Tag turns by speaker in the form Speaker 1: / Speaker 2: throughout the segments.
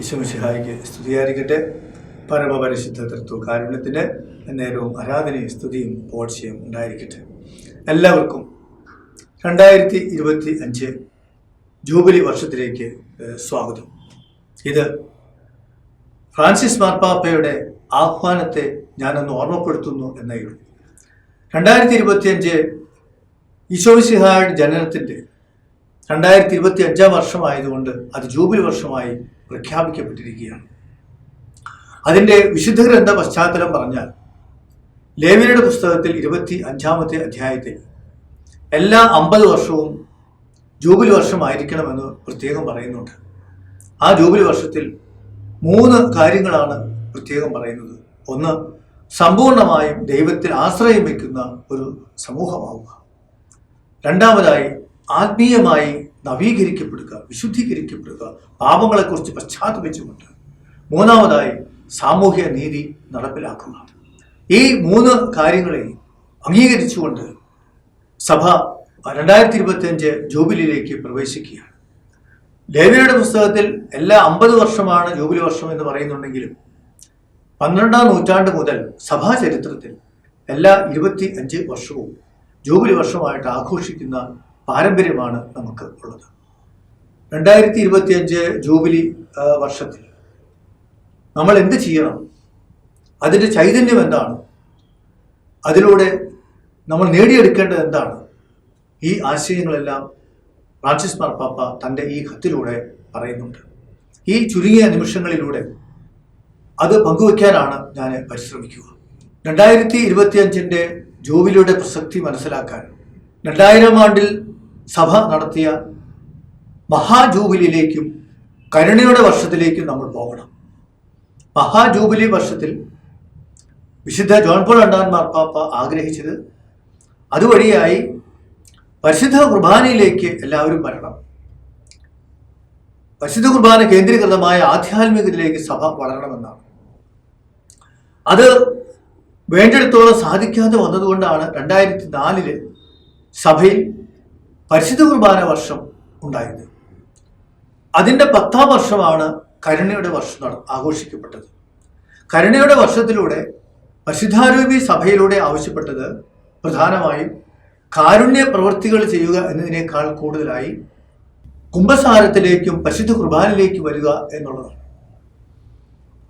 Speaker 1: ഈശ്വമിഷിഹായിക്ക് സ്തുതിയായിരിക്കട്ടെ. പരമപരിശുദ്ധ തൃത്വ കാരുണ്യത്തിന് നേരവും ആരാധനയും സ്തുതിയും പോഴ്ചയും ഉണ്ടായിരിക്കട്ടെ. എല്ലാവർക്കും രണ്ടായിരത്തി ഇരുപത്തി അഞ്ച് ജൂബിലി വർഷത്തിലേക്ക് സ്വാഗതം. ഇത് ഫ്രാൻസിസ് മാർപ്പാപ്പയുടെ ആഹ്വാനത്തെ ഞാനൊന്ന് ഓർമ്മപ്പെടുത്തുന്നു എന്നേ ഉള്ളൂ. രണ്ടായിരത്തി ഇരുപത്തിയഞ്ച് ഈശോമിസിഹായുടെ ജനനത്തിന്റെ രണ്ടായിരത്തി ഇരുപത്തി അഞ്ചാം വർഷമായതുകൊണ്ട് അത് ജൂബിലി വർഷമായി പ്രഖ്യാപിക്കപ്പെട്ടിരിക്കുകയാണ്. അതിന്റെ വിശുദ്ധ ഗ്രന്ഥ പശ്ചാത്തലം പറഞ്ഞാൽ ലേവിയുടെ പുസ്തകത്തിൽ ഇരുപത്തി അഞ്ചാമത്തെ അധ്യായത്തിൽ എല്ലാ അമ്പത് വർഷവും ജൂബിലി വർഷമായിരിക്കണമെന്ന് പ്രത്യേകം പറയുന്നുണ്ട്. ആ ജൂബിലി വർഷത്തിൽ മൂന്ന് കാര്യങ്ങളാണ് പ്രത്യേകം പറയുന്നത്. ഒന്ന് സമ്പൂർണമായും ദൈവത്തിൽ ആശ്രയം വയ്ക്കുന്ന ഒരു സമൂഹമാവുക. രണ്ടാമതായി ആത്മീയമായി നവീകരിക്കപ്പെടുക വിശുദ്ധീകരിക്കപ്പെടുക പാപങ്ങളെക്കുറിച്ച് പശ്ചാത്തപിച്ചുകൊണ്ട് മൂന്നാമതായി സാമൂഹ്യ നീതി നടപ്പിലാക്കുക. ഈ മൂന്ന് കാര്യങ്ങളെ അംഗീകരിച്ചുകൊണ്ട് സഭ രണ്ടായിരത്തി ഇരുപത്തിയഞ്ച് ജൂബിലിയിലേക്ക് പ്രവേശിക്കുകയാണ്. ലേവിയുടെ പുസ്തകത്തിൽ എല്ലാ അമ്പത് വർഷമാണ് ജൂബിലി വർഷം എന്ന് പറയുന്നുണ്ടെങ്കിലും പന്ത്രണ്ടാം നൂറ്റാണ്ട് മുതൽ സഭാ ചരിത്രത്തിൽ എല്ലാ ഇരുപത്തി അഞ്ച് വർഷവും ജൂബിലി വർഷമായിട്ട് ആഘോഷിക്കുന്ന പാരമ്പര്യമാണ് നമുക്ക് ഉള്ളത്. രണ്ടായിരത്തി ഇരുപത്തിയഞ്ച് ജൂബിലി വർഷത്തിൽ നമ്മൾ എന്ത് ചെയ്യണം? അതിന്റെ ചൈതന്യം എന്താണ്? അതിലൂടെ നമ്മൾ നേടിയെടുക്കേണ്ടത് എന്താണ്? ഈ ആശയങ്ങളെല്ലാം ഫ്രാൻസിസ് മാർപ്പാപ്പ തന്റെ ഈ കത്തിലൂടെ പറയുന്നുണ്ട്. ഈ ചുരുങ്ങിയ നിമിഷങ്ങളിലൂടെ അത് പങ്കുവയ്ക്കാനാണ് ഞാൻ പരിശ്രമിക്കുക. രണ്ടായിരത്തി ഇരുപത്തിയഞ്ചിന്റെ ജൂബിലിയുടെ പ്രസക്തി മനസ്സിലാക്കാൻ രണ്ടായിരം ആണ്ടിൽ സഭ നടത്തിയ മഹാജൂബിലിയിലേക്കും കരുണയുടെ വർഷത്തിലേക്കും നമ്മൾ പോകണം. മഹാജൂബിലി വർഷത്തിൽ വിശുദ്ധ ജോൺ പോൾ രണ്ടാം മാർപ്പാപ്പ ആഗ്രഹിച്ചത് അതുവഴിയായി പരിശുദ്ധ കുർബാനയിലേക്ക് എല്ലാവരും വരണം. പരിശുദ്ധ കുർബാന കേന്ദ്രീകൃതമായ ആധ്യാത്മികതയിലേക്ക് സഭ വളരണമെന്നാണ്. അത് വേണ്ടിടത്തോളം സാധിക്കാതെ വന്നതുകൊണ്ടാണ് രണ്ടായിരത്തി നാലിൽ സഭയിൽ പരിശുദ്ധ കുർബാന വർഷം ഉണ്ടായത്. അതിന്റെ പത്താം വർഷമാണ് കരുണയുടെ വർഷം ആഘോഷിക്കപ്പെട്ടത്. കരുണയുടെ വർഷത്തിലൂടെ പരിശുദ്ധാരൂപി സഭയിലൂടെ ആവശ്യപ്പെട്ടത് പ്രധാനമായും കാരുണ്യ പ്രവൃത്തികൾ ചെയ്യുക എന്നതിനേക്കാൾ കൂടുതലായി കുംഭസാരത്തിലേക്കും പരിശുദ്ധ കുർബാനയിലേക്കും വരിക എന്നുള്ളതാണ്.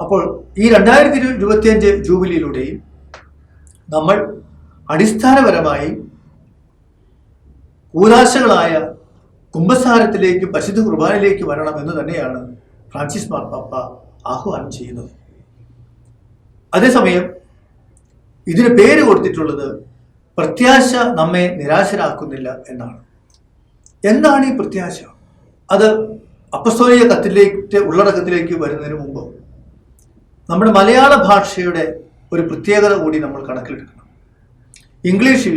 Speaker 1: അപ്പോൾ ഈ രണ്ടായിരത്തി ഇരുപത്തിയഞ്ച് ജൂബിലിയിലൂടെയും നമ്മൾ അടിസ്ഥാനപരമായി കൂതാശകളായ കുംഭസാരത്തിലേക്ക് പശുദ്ധ കുർബാനയിലേക്ക് വരണം എന്ന് തന്നെയാണ് ഫ്രാൻസിസ് മാർപ്പാപ്പ ആഹ്വാനം ചെയ്യുന്നത്. അതേസമയം ഇതിന് പേര് കൊടുത്തിട്ടുള്ളത് പ്രത്യാശ നമ്മെ നിരാശരാക്കുന്നില്ല എന്നാണ്. എന്താണ് ഈ പ്രത്യാശ? അത് അപ്പസ്തോലിക കത്തിലേക്ക് ഉള്ളടക്കത്തിലേക്ക് വരുന്നതിന് മുമ്പ് നമ്മുടെ മലയാള ഭാഷയുടെ ഒരു പ്രത്യേകത കൂടി നമ്മൾ കണക്കിലെടുക്കണം. ഇംഗ്ലീഷിൽ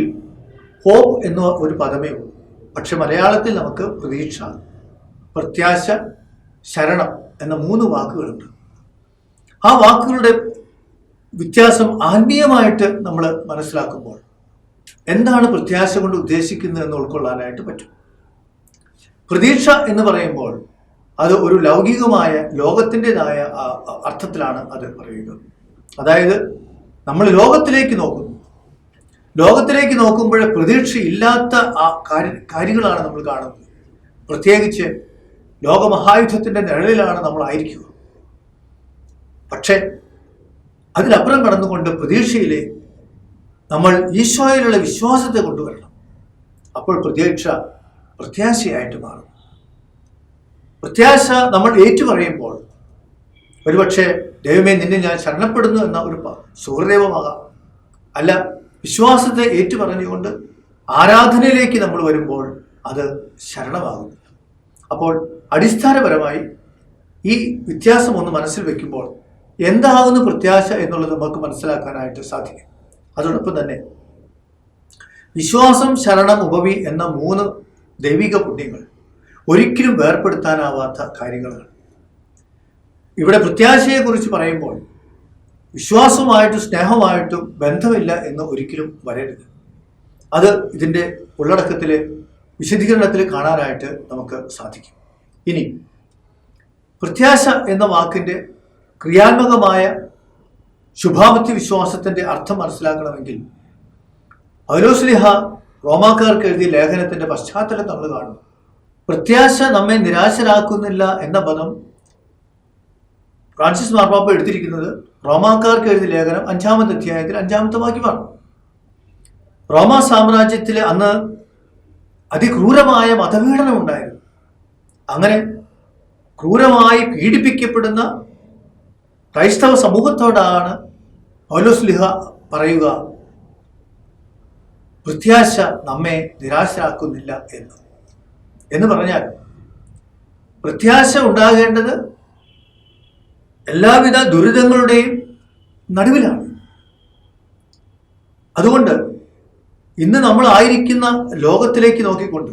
Speaker 1: ഹോപ്പ് എന്ന ഒരു പദമേ ഉള്ളൂ. പക്ഷെ മലയാളത്തിൽ നമുക്ക് പ്രതീക്ഷ പ്രത്യാശ ശരണം എന്ന മൂന്ന് വാക്കുകളുണ്ട്. ആ വാക്കുകളുടെ വ്യത്യാസം ആത്മീയമായിട്ട് നമ്മൾ മനസ്സിലാക്കുമ്പോൾ എന്താണ് പ്രത്യാശ കൊണ്ട് ഉദ്ദേശിക്കുന്നത് എന്ന് ഉൾക്കൊള്ളാനായിട്ട് പറ്റും. പ്രതീക്ഷ എന്ന് പറയുമ്പോൾ അത് ഒരു ലൗകികമായ ലോകത്തിന്റെതായ അർത്ഥത്തിലാണ് അത് പറയുന്നത്. അതായത് നമ്മൾ ലോകത്തിലേക്ക് നോക്കുന്നു. ലോകത്തിലേക്ക് നോക്കുമ്പോൾ പ്രതീക്ഷയില്ലാത്ത ആ കാര്യ കാര്യങ്ങളാണ് നമ്മൾ കാണുന്നത്. പ്രത്യേകിച്ച് ലോകമഹായുദ്ധത്തിന്റെ നിഴലിലാണ് നമ്മൾ ആയിരിക്കുക. പക്ഷേ അതിലപ്പുറം കടന്നുകൊണ്ട് പ്രതീക്ഷയിലെ നമ്മൾ ഈശോയിലുള്ള വിശ്വാസത്തെ കൊണ്ടുവരണം. അപ്പോൾ പ്രതീക്ഷ പ്രത്യാശയായിട്ട് മാറും. പ്രത്യാശ നമ്മൾ ഏറ്റുപറയുമ്പോൾ ഒരുപക്ഷെ ദൈവമേ നിന്നെ ഞാൻ ശരണപ്പെടുന്നു എന്ന ഒരു സൂര്യദേവമാകാം അല്ല വിശ്വാസത്തെ ഏറ്റുപറഞ്ഞുകൊണ്ട് ആരാധനയിലേക്ക് നമ്മൾ വരുമ്പോൾ അത് ശരണമാകുന്നു. അപ്പോൾ അടിസ്ഥാനപരമായി ഈ വ്യത്യാസം ഒന്ന് മനസ്സിൽ വെക്കുമ്പോൾ എന്താകുന്നു പ്രത്യാശ എന്നുള്ളത് നമുക്ക് മനസ്സിലാക്കാനായിട്ട് സാധിക്കും. അതോടൊപ്പം തന്നെ വിശ്വാസം ശരണം ഉപവി എന്ന മൂന്ന് ദൈവിക പുണ്യങ്ങൾ ഒരിക്കലും വേർപ്പെടുത്താനാവാത്ത കാര്യങ്ങളാണ്. ഇവിടെ പ്രത്യാശയെക്കുറിച്ച് പറയുമ്പോൾ വിശ്വാസമായിട്ടും സ്നേഹമായിട്ടും ബന്ധമില്ല എന്ന് ഒരിക്കലും വരരുത്. അത് ഇതിന്റെ ഉള്ളടക്കത്തിൽ വിശദീകരണത്തിൽ കാണാനായിട്ട് നമുക്ക് സാധിക്കും. ഇനി പ്രത്യാശ എന്ന വാക്കിന്റെ ക്രിയാത്മകമായ ശുഭാപത്തി വിശ്വാസത്തിന്റെ അർത്ഥം മനസ്സിലാക്കണമെങ്കിൽ പൗലോസ്ലിഹ റോമാക്കാർക്ക് എഴുതിയ ലേഖനത്തിന്റെ പശ്ചാത്തലം നമ്മൾ കാണുന്നു. പ്രത്യാശ നമ്മെ നിരാശരാക്കുന്നില്ല എന്ന പദം ഫ്രാൻസിസ് മാർപ്പാപ്പ എടുത്തിരിക്കുന്നത് റോമാക്കാർക്ക് എഴുതിയ ലേഖനം അഞ്ചാമത്തെ അധ്യായത്തിൽ അഞ്ചാമത്തെ വാക്യമാണ്. റോമ സാമ്രാജ്യത്തിൽ അന്ന് അതിക്രൂരമായ മതപീഡനം ഉണ്ടായിരുന്നു. അങ്ങനെ ക്രൂരമായി പീഡിപ്പിക്കപ്പെടുന്ന ക്രൈസ്തവ സമൂഹത്തോടാണ് പൗലോസ്ലിഹ പറയുക പ്രത്യാശ നമ്മെ നിരാശരാക്കുന്നില്ല എന്ന്. എന്ന് പറഞ്ഞാൽ പ്രത്യാശ ഉണ്ടാകേണ്ടത് എല്ലാവിധ ദുരിതങ്ങളുടെയും നടുവിലാണ്. അതുകൊണ്ട് ഇന്ന് നമ്മൾ ആയിരിക്കുന്ന ലോകത്തിലേക്ക് നോക്കിക്കൊണ്ട്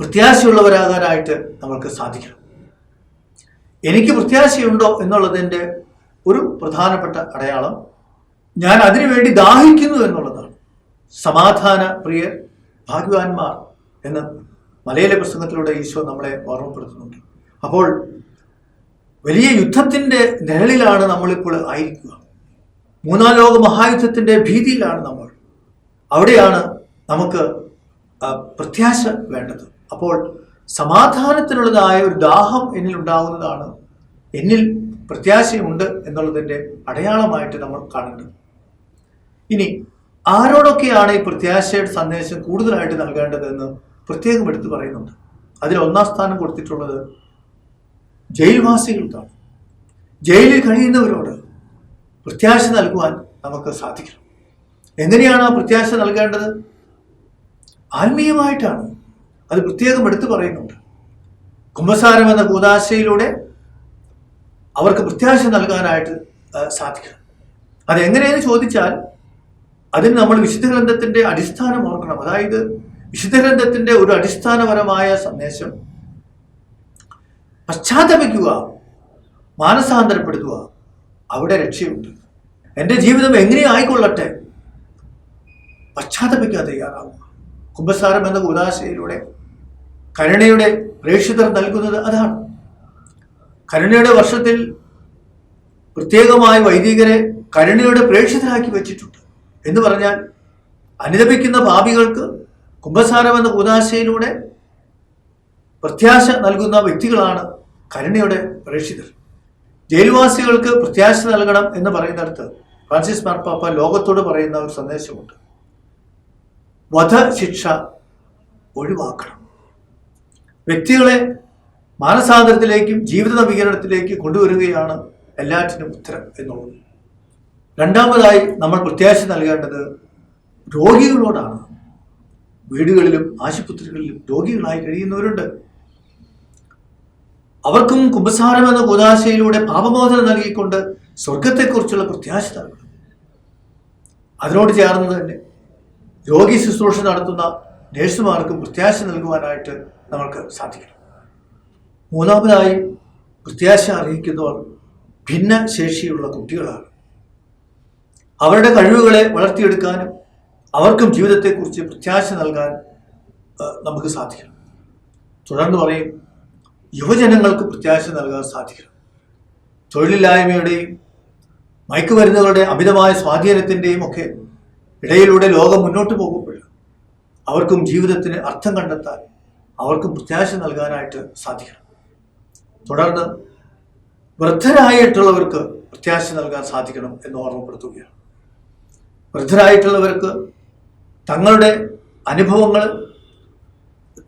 Speaker 1: പ്രത്യാശയുള്ളവരാകാനായിട്ട് നമ്മൾക്ക് സാധിക്കണം. എനിക്ക് പ്രത്യാശയുണ്ടോ എന്നുള്ളതിന്റെ ഒരു പ്രധാനപ്പെട്ട അടയാളം ഞാൻ അതിനുവേണ്ടി ദാഹിക്കുന്നു എന്നുള്ളതാണ്. സമാധാന പ്രിയ ഭാഗ്യവാന്മാർ എന്ന് മലയാള പ്രസംഗത്തിലൂടെ ഈശോ നമ്മളെ ഓർമ്മപ്പെടുത്തുന്നുണ്ട്. അപ്പോൾ വലിയ യുദ്ധത്തിന്റെ നിഴലിലാണ് നമ്മളിപ്പോൾ ആയിരിക്കുക. മൂന്നാം ലോക മഹായുദ്ധത്തിന്റെ ഭീതിയിലാണ് നമ്മൾ. അവിടെയാണ് നമുക്ക് പ്രത്യാശ വേണ്ടത്. അപ്പോൾ സമാധാനത്തിനുള്ളതായ ഒരു ദാഹം എന്നിൽ ഉണ്ടാകുന്നതാണ് എന്നിൽ പ്രത്യാശയുണ്ട് എന്നുള്ളതിന്റെ അടയാളമായിട്ട് നമ്മൾ കാണേണ്ടത്. ഇനി ആരോടൊക്കെയാണ് ഈ പ്രത്യാശയുടെ സന്ദേശം കൂടുതലായിട്ട് നൽകേണ്ടതെന്ന് പ്രത്യേകം എടുത്തു പറയുന്നുണ്ട്. അതിൽ ഒന്നാം സ്ഥാനം കൊടുത്തിട്ടുള്ളത് ജയിൽവാസികൾക്കാണ് ജയിലിൽ കഴിയുന്നവരോട് പ്രത്യാശ നൽകുവാൻ നമുക്ക് സാധിക്കണം എങ്ങനെയാണ് ആ പ്രത്യാശ നൽകേണ്ടത്? ആത്മീയമായിട്ടാണ്. അത് പ്രത്യേകം എടുത്തു പറയുന്നുണ്ട്. കുംഭസാരം എന്ന കൂതാശയിലൂടെ അവർക്ക് പ്രത്യാശ നൽകാനായിട്ട് സാധിക്കണം. അതെങ്ങനെയെന്ന് ചോദിച്ചാൽ അതിന് നമ്മൾ വിശുദ്ധ ഗ്രന്ഥത്തിന്റെ അടിസ്ഥാനം ഓർക്കണം. അതായത് വിശുദ്ധ ഗ്രന്ഥത്തിന്റെ ഒരു അടിസ്ഥാനപരമായ സന്ദേശം പശ്ചാത്തപിക്കുക മാനസാന്തരപ്പെടുത്തുക. അവിടെ രക്ഷയുണ്ട്. എന്റെ ജീവിതം എങ്ങനെ ആയിക്കൊള്ളട്ടെ? പശ്ചാത്തപിക്കാൻ തയ്യാറാവുക. കുംഭസാരം എന്ന ഉദാശയിലൂടെ കരുണയുടെ പ്രേക്ഷിതർ നൽകുന്നത് അതാണ്. കരുണയുടെ വർഷത്തിൽ പ്രത്യേകമായി വൈദികരെ കരുണയുടെ പ്രേക്ഷിതരാക്കി വെച്ചിട്ടുണ്ട്. എന്ന് പറഞ്ഞാൽ അനുദപിക്കുന്ന പാപികൾക്ക് കുംഭസാരം എന്ന ഉദാശയിലൂടെ പ്രത്യാശ നൽകുന്ന വ്യക്തികളാണ് കരുണയുടെ പ്രേക്ഷിതർ. ജയിൽവാസികൾക്ക് പ്രത്യാശ നൽകണം എന്ന് പറയുന്നിടത്ത് ഫ്രാൻസിസ് മാർപ്പാപ്പ ലോകത്തോട് പറയുന്ന ഒരു സന്ദേശമുണ്ട്. വധശിക്ഷ ഒഴിവാക്കണം. വ്യക്തികളെ മാനസാന്തരത്തിലേക്കും ജീവിത നവീകരണത്തിലേക്കും കൊണ്ടുവരികയാണ് എല്ലാറ്റിനും ഉത്തരം എന്നുള്ളത്. രണ്ടാമതായി നമ്മൾ പ്രത്യാശ നൽകേണ്ടത് രോഗികളോടാണ്. വീടുകളിലും ആശുപത്രികളിലും രോഗികളായി കഴിയുന്നവരുണ്ട്. അവർക്കും കുമ്പസാരം എന്ന കുതാശയിലൂടെ പാപമോചനം നൽകിക്കൊണ്ട് സ്വർഗത്തെക്കുറിച്ചുള്ള പ്രത്യാശ നൽകണം അതിനോട് ചേർന്ന് തന്നെ രോഗി ശുശ്രൂഷ നടത്തുന്ന നേഴ്സുമാർക്കും പ്രത്യാശ നൽകുവാനായിട്ട് നമുക്ക് സാധിക്കണം. മൂന്നാമതായി പ്രത്യാശ അറിയിക്കുന്നവർ ഭിന്ന ശേഷിയുള്ള കുട്ടികളാണ്. അവരുടെ കഴിവുകളെ വളർത്തിയെടുക്കാനും അവർക്കും ജീവിതത്തെക്കുറിച്ച് പ്രത്യാശ നൽകാൻ നമുക്ക് സാധിക്കണം. തുടർന്ന് പറയും യുവജനങ്ങൾക്ക് പ്രത്യാശ നൽകാൻ സാധിക്കണം. തൊഴിലില്ലായ്മയുടെയും മയക്കുമരുന്നുകളുടെ അമിതമായ സ്വാധീനത്തിന്റെയും ഒക്കെ ഇടയിലൂടെ ലോകം മുന്നോട്ട് പോകുമ്പോൾ അവർക്കും ജീവിതത്തിന് അർത്ഥം കണ്ടെത്താൻ അവർക്കും പ്രത്യാശ നൽകാനായിട്ട് സാധിക്കണം. തുടർന്ന് വൃദ്ധരായിട്ടുള്ളവർക്ക് പ്രത്യാശ നൽകാൻ സാധിക്കണം എന്ന് ഓർമ്മപ്പെടുത്തുകയാണ്. വൃദ്ധരായിട്ടുള്ളവർക്ക് തങ്ങളുടെ അനുഭവങ്ങൾ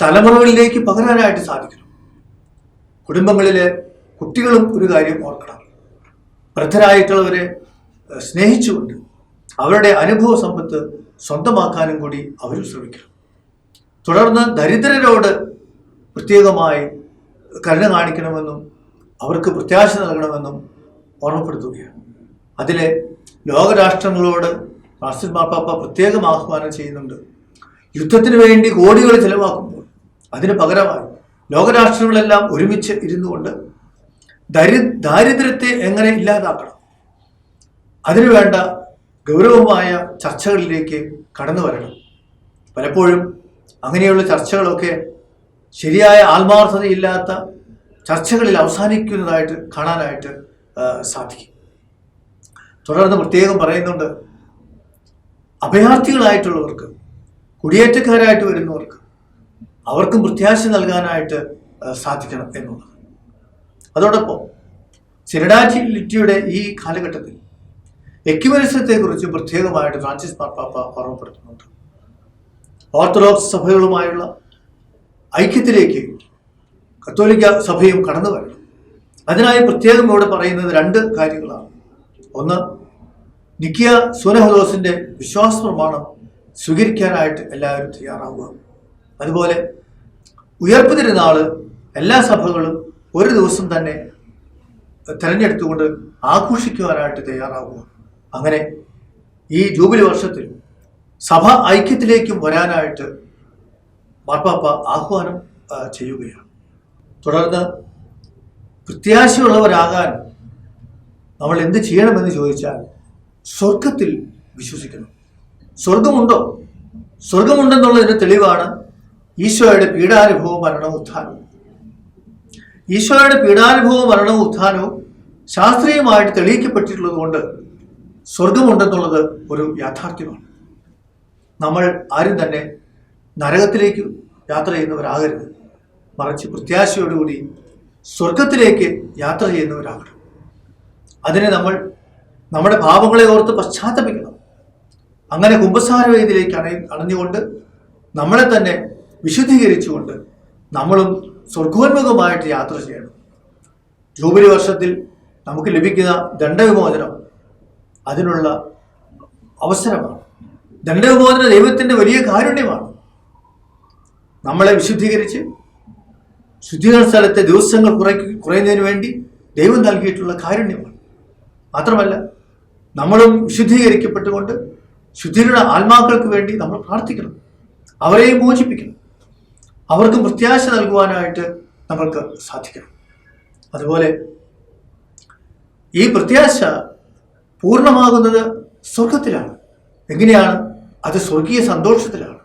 Speaker 1: തലമുറകളിലേക്ക് പകരാനായിട്ട് സാധിക്കണം. കുടുംബങ്ങളിലെ കുട്ടികളും ഒരു കാര്യം ഓർക്കണം. വൃദ്ധരായിട്ടുള്ളവരെ സ്നേഹിച്ചുകൊണ്ട് അവരുടെ അനുഭവ സമ്പത്ത് സ്വന്തമാക്കാനും കൂടി അവർ ശ്രമിക്കണം. തുടർന്ന് ദരിദ്രരോട് പ്രത്യേകമായി കരുണ കാണിക്കണമെന്നും അവർക്ക് പ്രത്യാശ നൽകണമെന്നും ഓർമ്മപ്പെടുത്തുകയാണ്. അതിലെ ലോകരാഷ്ട്രങ്ങളോട് ഫ്രാൻസിസ് മാർപ്പാപ്പ പ്രത്യേകം ആഹ്വാനം ചെയ്യുന്നുണ്ട്. യുദ്ധത്തിന് വേണ്ടി കോടികൾ ചെലവാക്കുമ്പോൾ അതിന് പകരമായി ലോകരാഷ്ട്രങ്ങളെല്ലാം ഒരുമിച്ച് ഇരുന്നു കൊണ്ട് ദരി ദാരിദ്ര്യത്തെ എങ്ങനെ ഇല്ലാതാക്കണം? അതിനുവേണ്ട ഗൗരവമായ ചർച്ചകളിലേക്ക് കടന്നു വരണം. പലപ്പോഴും അങ്ങനെയുള്ള ചർച്ചകളൊക്കെ ശരിയായ ആത്മാർത്ഥതയില്ലാത്ത ചർച്ചകളിൽ അവസാനിക്കുന്നതായിട്ട് കാണാനായിട്ട് സാധിക്കും. തുടർന്ന് പ്രത്യേകം പറയുന്നുണ്ട് അഭയാർത്ഥികളായിട്ടുള്ളവർക്ക് കുടിയേറ്റക്കാരായിട്ട് വരുന്നവർക്ക് അവർക്കും പ്രത്യാശ നൽകാനായിട്ട് സാധിക്കണം എന്നുള്ളത്. അതോടൊപ്പം സിനഡാറ്റിലിറ്റിയുടെ ഈ കാലഘട്ടത്തിൽ എക്യുമനിസത്തെക്കുറിച്ച് പ്രത്യേകമായിട്ട് ഫ്രാൻസിസ് മാർപ്പാപ്പ ഓർമ്മപ്പെടുത്തുന്നുണ്ട്. ഓർത്തഡോക്സ് സഭകളുമായുള്ള ഐക്യത്തിലേക്ക് കത്തോലിക്ക സഭയും കടന്നു വരണം. അതിനായി പ്രത്യേകം ഇവിടെ പറയുന്നത് രണ്ട് കാര്യങ്ങളാണ്. ഒന്ന് നിക്കിയ സുനഹദോസിന്റെ വിശ്വാസ പ്രമാണം സ്വീകരിക്കാനായിട്ട് എല്ലാവരും തയ്യാറാവുക. അതുപോലെ ഉയർപ്പ് തിരുനാൾ എല്ലാ സഭകളും ഒരു ദിവസം തന്നെ തിരഞ്ഞെടുത്തുകൊണ്ട് ആഘോഷിക്കുവാനായിട്ട് തയ്യാറാവുക. അങ്ങനെ ഈ ജൂബിലി വർഷത്തിൽ സഭ ഐക്യത്തിലേക്കും വരാനായിട്ട് മാർപ്പാപ്പ ആഹ്വാനം ചെയ്യുകയാണ്. തുടർന്ന് പ്രത്യാശയുള്ളവരാകാൻ നമ്മൾ എന്ത് ചെയ്യണമെന്ന് ചോദിച്ചാൽ സ്വർഗത്തിൽ വിശ്വസിക്കണം. സ്വർഗമുണ്ടോ സ്വർഗമുണ്ടെന്നുള്ളതിന് തെളിവാണ് ഈശോയുടെ പീഡാനുഭവവും മരണവും ഉത്ഥാനവും ഈശോയുടെ പീഡാനുഭവവും മരണവും ഉത്ഥാനവും ശാസ്ത്രീയമായിട്ട് തെളിയിക്കപ്പെട്ടിട്ടുള്ളത് കൊണ്ട് സ്വർഗമുണ്ടെന്നുള്ളത് ഒരു യാഥാർത്ഥ്യമാണ്. നമ്മൾ ആരും തന്നെ നരകത്തിലേക്ക് യാത്ര ചെയ്യുന്നവരാകരുത്. മറിച്ച് പ്രത്യാശയോടുകൂടി സ്വർഗത്തിലേക്ക് യാത്ര ചെയ്യുന്നവരാകണം. അതിനെ നമ്മൾ നമ്മുടെ പാപങ്ങളെ ഓർത്ത് പശ്ചാത്തപിക്കണം. അങ്ങനെ കുംഭസാര വേദിയിലേക്ക് അണ അണഞ്ഞുകൊണ്ട് നമ്മളെ തന്നെ വിശുദ്ധീകരിച്ചുകൊണ്ട് നമ്മളും സ്വർഗോന്മുഖമായിട്ട് യാത്ര ചെയ്യണം. ജൂബിലി വർഷത്തിൽ നമുക്ക് ലഭിക്കുന്ന ദണ്ഡവിമോചനം അതിനുള്ള അവസരമാണ്. ദണ്ഡവിമോചന ദൈവത്തിന്റെ വലിയ കാരുണ്യമാണ്. നമ്മളെ വിശുദ്ധീകരിച്ച് ശുദ്ധീകരണ സ്ഥലത്തെ ദിവസങ്ങൾ കുറയ്ക്ക് കുറയുന്നതിന് വേണ്ടി ദൈവം നൽകിയിട്ടുള്ള കാരുണ്യമാണ്. മാത്രമല്ല നമ്മളും വിശുദ്ധീകരിക്കപ്പെട്ടുകൊണ്ട് ശുദ്ധീകരണ ആത്മാക്കൾക്ക് വേണ്ടി നമ്മൾ പ്രാർത്ഥിക്കണം. അവരെയും മോചിപ്പിക്കണം. അവർക്കും പ്രത്യാശ നൽകുവാനായിട്ട് നമ്മൾക്ക് സാധിക്കണം. അതുപോലെ ഈ പ്രത്യാശ പൂർണമാകുന്നത് സ്വർഗത്തിലാണ് എങ്ങനെയാണ്? അത് സ്വർഗീയ സന്തോഷത്തിലാണ്.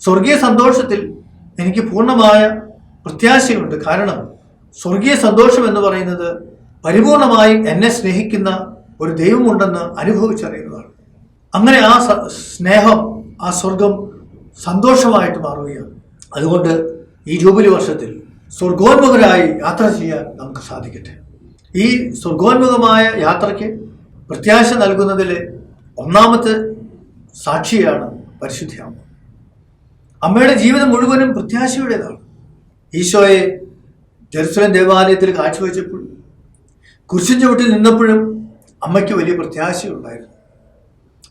Speaker 1: സ്വർഗീയ സന്തോഷത്തിൽ എനിക്ക് പൂർണമായ പ്രത്യാശയുണ്ട്. കാരണം സ്വർഗീയ സന്തോഷം എന്ന് പറയുന്നത് പരിപൂർണമായും എന്നെ സ്നേഹിക്കുന്ന ഒരു ദൈവമുണ്ടെന്ന് അനുഭവിച്ചറിയുന്നതാണ്. അങ്ങനെ ആ സ്നേഹം ആ സ്വർഗം സന്തോഷമായിട്ട് മാറുകയാണ്. അതുകൊണ്ട് ഈ ജൂബിലി വർഷത്തിൽ സ്വർഗോന്മുഖരായി യാത്ര ചെയ്യാൻ നമുക്ക് സാധിക്കട്ടെ. ഈ സ്വർഗോന്മുഖമായ യാത്രയ്ക്ക് പ്രത്യാശ നൽകുന്നതിലെ ഒന്നാമത്തെ സാക്ഷിയാണ് പരിശുദ്ധ അമ്മ. അമ്മയുടെ ജീവിതം മുഴുവനും പ്രത്യാശയുടേതാണ്. ഈശോയെ ജെറുസലം ദേവാലയത്തിൽ കാഴ്ചവെച്ചപ്പോൾ കുരിശിൻ ചവിട്ടിൽ നിന്നപ്പോഴും അമ്മയ്ക്ക് വലിയ പ്രത്യാശയുണ്ടായിരുന്നു.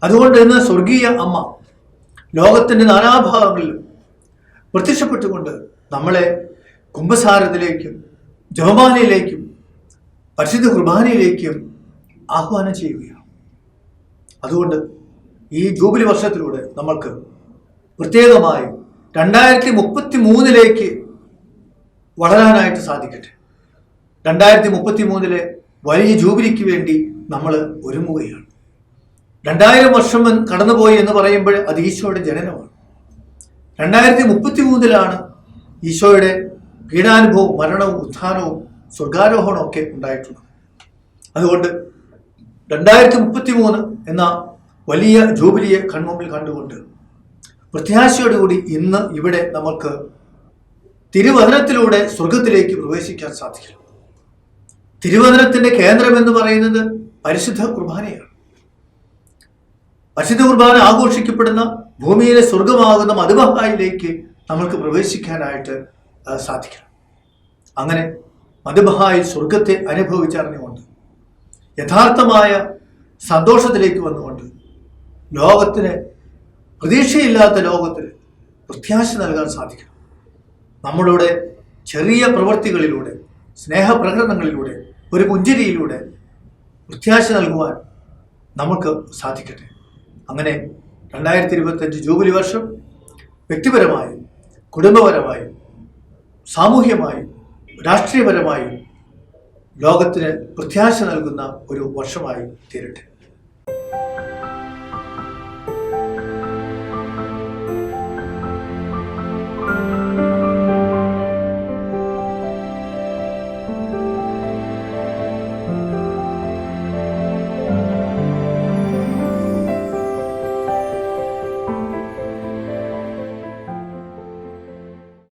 Speaker 1: അതുകൊണ്ട് ഇന്ന് സ്വർഗീയ അമ്മ ലോകത്തിന്റെ നാനാഭാഗങ്ങളിലും പ്രത്യക്ഷപ്പെട്ടുകൊണ്ട് നമ്മളെ കുംഭസാരത്തിലേക്കും ജപമാലയിലേക്കും പരിശുദ്ധ കുർബാനയിലേക്കും ആഹ്വാനം ചെയ്യുകയാണ്. അതുകൊണ്ട് ഈ ജൂബിലി വർഷത്തിലൂടെ നമ്മൾക്ക് പ്രത്യേകമായി രണ്ടായിരത്തി മുപ്പത്തി മൂന്നിലേക്ക് വളരാനായിട്ട് സാധിക്കട്ടെ. രണ്ടായിരത്തി മുപ്പത്തി മൂന്നിലെ വലിയ ജൂബിലിക്ക് വേണ്ടി നമ്മൾ ഒരുങ്ങുകയാണ്. രണ്ടായിരം വർഷം കടന്നുപോയി എന്ന് പറയുമ്പോൾ അത് ഈശോയുടെ ജനനമാണ്. രണ്ടായിരത്തി മുപ്പത്തി മൂന്നിലാണ് ഈശോയുടെ പീഡാനുഭവവും മരണവും ഉത്ഥാനവും സ്വർഗാരോഹണവും ഒക്കെ ഉണ്ടായിട്ടുള്ളത്. അതുകൊണ്ട് രണ്ടായിരത്തി മുപ്പത്തി മൂന്ന് എന്ന വലിയ ജൂബിലിയെ കൺമുമ്പിൽ കണ്ടുകൊണ്ട് പ്രത്യാശയോടുകൂടി ഇന്ന് ഇവിടെ നമുക്ക് തിരുവചനത്തിലൂടെ സ്വർഗത്തിലേക്ക് പ്രവേശിക്കാൻ സാധിക്കും. തിരുവചനത്തിന്റെ കേന്ദ്രം എന്ന് പറയുന്നത് പരിശുദ്ധ കുർബാനയാണ്. പരിശുദ്ധ കുർബാന ആഘോഷിക്കപ്പെടുന്ന ഭൂമിയിലെ സ്വർഗമാകുന്ന മധുബഹായിലേക്ക് നമ്മൾക്ക് പ്രവേശിക്കാനായിട്ട് സാധിക്കണം. അങ്ങനെ മധുബഹായിൽ സ്വർഗത്തെ അനുഭവിച്ചറിഞ്ഞുകൊണ്ട് യഥാർത്ഥമായ സന്തോഷത്തിലേക്ക് വന്നുകൊണ്ട് ലോകത്തിന് പ്രതീക്ഷയില്ലാത്ത ലോകത്തിന് പ്രത്യാശ നൽകാൻ സാധിക്കണം. നമ്മളുടെ ചെറിയ പ്രവൃത്തികളിലൂടെ സ്നേഹപ്രകടനങ്ങളിലൂടെ ഒരു പുഞ്ചിരിയിലൂടെ പ്രത്യാശ നൽകുവാൻ നമുക്ക് സാധിക്കട്ടെ. അങ്ങനെ രണ്ടായിരത്തി ഇരുപത്തഞ്ച് ജൂബിലി വർഷം വ്യക്തിപരമായും കുടുംബപരമായും സാമൂഹ്യമായും രാഷ്ട്രീയപരമായും ലോകത്തിന് പ്രത്യാശ നൽകുന്ന ഒരു വർഷമായി തീരട്ടെ.